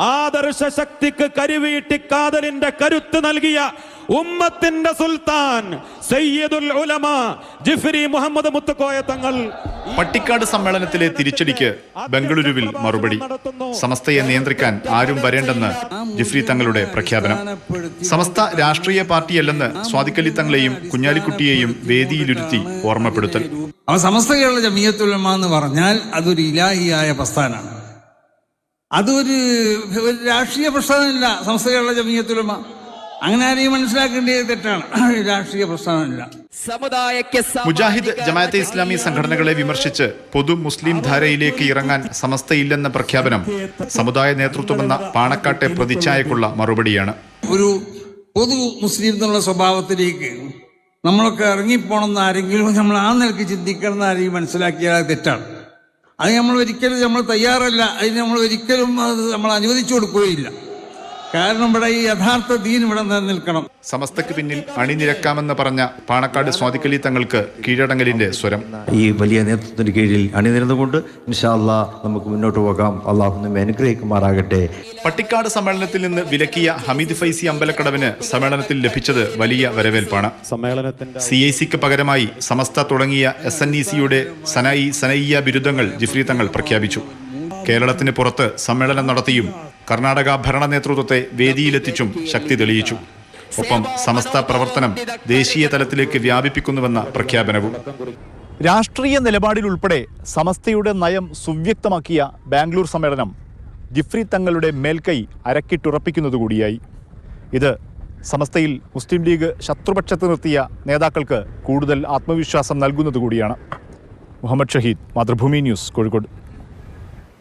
ആദർശ ശക്തിക്ക് കരുവീട്ടി കാതലിന്റെ കരുത്ത് നൽകിയ ഉമ്മത്തിന്റെ സുൽത്താൻ സയ്യിദുൽ ഉലമ ജിഫ്രി മുഹമ്മദ് മുത്തുക്കോയ തങ്ങൾ പട്ടിക്കാട് സമ്മേളനത്തിലെ തിരിച്ചടിക്ക് ബംഗളൂരുവിൽ മറുപടി. സമസ്തയെ നിയന്ത്രിക്കാൻ ആരും വരേണ്ടെന്ന് ജിഫ്രി തങ്ങളുടെ പ്രഖ്യാപനം. സമസ്ത രാഷ്ട്രീയ പാർട്ടിയല്ലെന്ന് സ്വാദിക്കലി തങ്ങളെയും കുഞ്ഞാലിക്കുട്ടിയെയും വേദിയിലിരുത്തി ഓർമ്മപ്പെടുത്തൽ. അവ സമസ്ത കേരള ജമിയത്തുലമ എന്ന് പറഞ്ഞാൽ അതൊരു ഇലാഹിയായ പ്രസ്ഥാനമാണ്. അതൊരു ഒരു രാഷ്ട്രീയ പ്രസ്ഥാനമില്ല. കേരള ജമിയത്തുലമ. അങ്ങനെ ആരെയും മനസ്സിലാക്കേണ്ടത് തെറ്റാണ്. രാഷ്ട്രീയ പ്രസ്ഥാനമല്ല. സമുദായಕ್ಕೆ മുജാഹിദ് ജമാഅത്തെ ഇസ്ലാമി സംഘടനകളെ വിമർശിച്ച് പൊതു മുസ്ലിം ധാരയിലേക്ക് ഇറങ്ങാൻ സമസ്തയില്ലെന്ന പ്രഖ്യാപനം സമുദായ നേതൃത്വമെന്ന പാണക്കാട്ടെ പ്രതിച്ഛായക്കുള്ള മറുപടിയാണ്. ഒരു പൊതു മുസ്ലിം എന്നുള്ള സ്വഭാവത്തിലേക്ക് നമ്മളൊക്കെ ഇറങ്ങിപ്പോണമെന്ന് ആരെങ്കിലും നമ്മൾ ആ നിലയ്ക്ക് ചിന്തിക്കണം എന്ന് ആരെങ്കിലും മനസ്സിലാക്കിയാൽ തെറ്റാണ്. അത് നമ്മൾ ഒരിക്കലും നമ്മൾ തയ്യാറല്ല. അതിന് നമ്മൾ ഒരിക്കലും അത് നമ്മൾ അനുവദിച്ചു കൊടുക്കുകയില്ല. കാരണം ഇവിടെ ഈ യഥാർത്ഥ ദീൻ ഇവിടെ നിലനിൽക്കണം. സമസ്തയ്ക്ക് പിന്നിൽ അണിനിരക്കാമെന്ന് പറഞ്ഞ പാണക്കാട് സ്വാതിക്കലി തങ്ങൾക്ക് കീഴടങ്ങലിന്റെ സ്വരം. ഈ വലിയ നേതൃത്വത്തിന് കീഴിൽ അണിനിരന്നുകൊണ്ട് ഇൻഷാ അല്ലാ നമുക്ക് മുന്നോട്ട് പോകാം. അള്ളാഹു നമ്മെ അനുഗ്രഹിക്കുമാറാകട്ടെ. പട്ടിക്കാട് സമ്മേളനത്തിൽ നിന്ന് വിലക്കിയ ഹമീദ് ഫൈസി അമ്പലക്കടവിന് സമ്മേളനത്തിൽ ലഭിച്ചത് വലിയ വരവേൽപ്പാണ്. സമ്മേളനത്തിന്റെ സി ഐ സിക്ക് പകരമായി സമസ്ത തുടങ്ങിയ എസ് എൻ ഇ സിയുടെ സനായി സനയ്യ ബിരുദങ്ങൾ ജിഫ്രി തങ്ങൾ പ്രഖ്യാപിച്ചു. കേരളത്തിന് പുറത്ത് സമ്മേളനം നടത്തിയും കർണാടക ഭരണ നേതൃത്വത്തെ വേദിയിലെത്തിച്ചും ശക്തി തെളിയിച്ചു. ഒപ്പം സമസ്ത പ്രവർത്തനം ദേശീയ തലത്തിലേക്ക് വ്യാപിപ്പിക്കുന്നുവെന്ന പ്രഖ്യാപനവും. രാഷ്ട്രീയ നിലപാടിലുൾപ്പെടെ സമസ്തയുടെ നയം സുവ്യക്തമാക്കിയ ബാംഗ്ലൂർ സമ്മേളനം ജിഫ്രി തങ്ങളുടെ മേൽക്കൈ അരക്കിട്ടുറപ്പിക്കുന്നതുകൂടിയായി ഇത് സമസ്തയിൽ മുസ്ലിം ലീഗ് ശത്രുപക്ഷത്ത് നിർത്തിയ നേതാക്കൾക്ക് കൂടുതൽ ആത്മവിശ്വാസം നൽകുന്നതുകൂടിയാണ് മുഹമ്മദ് ഷഹീദ് മാതൃഭൂമി ന്യൂസ് കോഴിക്കോട്.